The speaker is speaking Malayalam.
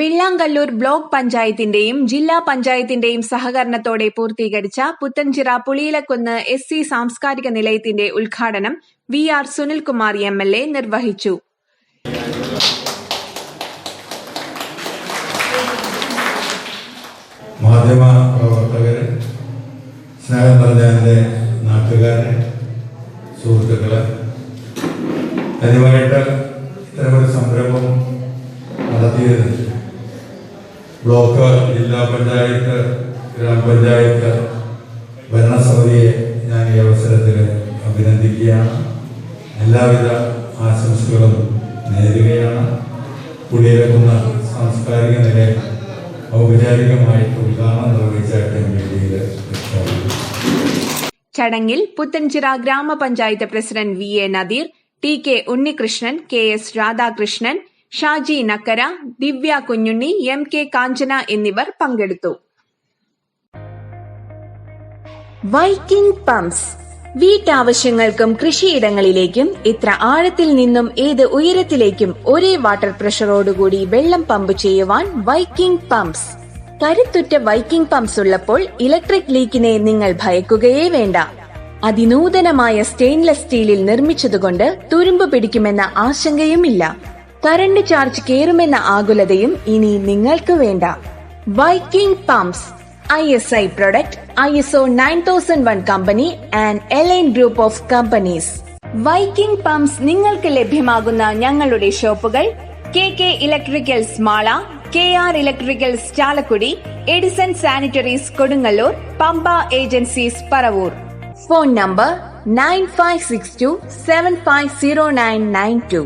വെള്ളാങ്കല്ലൂർ ബ്ലോക്ക് പഞ്ചായത്തിന്റെയും ജില്ലാ പഞ്ചായത്തിന്റെയും സഹകരണത്തോടെ പൂർത്തീകരിച്ച പുത്തൻചിറ പുളിയിലക്കുന്ന് എസ് സി സാംസ്കാരിക നിലയത്തിന്റെ ഉദ്ഘാടനം V R Sunilkumar M L A നിർവഹിച്ചു. നാട്ടുകാരെ സുഹൃത്തുക്കളെ ആദ്യമായിട്ട് ഇത്തരമൊരു സംരംഭം നടത്തിയത് ബ്ലോക്ക് ജില്ലാ പഞ്ചായത്ത് ഗ്രാമപഞ്ചായത്ത് ഭരണസമിതിയെ ഞാൻ ഈ അവസരത്തിൽ അഭിനന്ദിക്കുകയാണ്. എല്ലാവിധ ആശംസകളും നേരുകയാണ്. കുടിയിറക്കുന്ന സാംസ്കാരിക നിലയം ഔപചാരികമായിട്ട് ഉദ്ഘാടനം വേദിയിൽ ചടങ്ങിൽ പുത്തൻചിറ ഗ്രാമപഞ്ചായത്ത് president V A Nadeer T K Unnikrishnan K S Radhakrishnan Shaji Nakkara Divya Kunjunni M K Kanchana എന്നിവർ പങ്കെടുത്തു. വൈക്കിംഗ് പമ്പ്സ് വീട്ടാവശ്യങ്ങൾക്കും കൃഷിയിടങ്ങളിലേക്കും ഇത്ര ആഴത്തിൽ നിന്നും ഏത് ഉയരത്തിലേക്കും ഒരേ വാട്ടർ പ്രഷറോടുകൂടി വെള്ളം പമ്പ് ചെയ്യുവാൻ വൈക്കിംഗ് പമ്പ്സ് കരുത്തുറ്റ വൈക്കിംഗ് പമ്പ്സ് ഉള്ളപ്പോൾ ഇലക്ട്രിക് ലീക്കിനെ നിങ്ങൾ ഭയക്കുകയേ വേണ്ട. അതിനൂതനമായ സ്റ്റെയിൻലെസ് സ്റ്റീലിൽ നിർമ്മിച്ചതുകൊണ്ട് തുരുമ്പ് പിടിക്കുമെന്ന ആശങ്കയുമില്ല. കറണ്ട് ചാർജ് കേറുമെന്ന ആകുലതയും ഇനി നിങ്ങൾക്ക് വേണ്ട. Viking pumps I S I product I S O nine thousand one company and Elaine group of companies Viking pumps നിങ്ങൾക്ക് ലഭ്യമാകുന്ന ഞങ്ങളുടെ ഷോപ്പുകൾ K K electricals Mala K R electricals Chalakudy Edison sanitaries Kodungallur Pampa agencies Paravur. Phone number nine five six two seven five zero nine nine two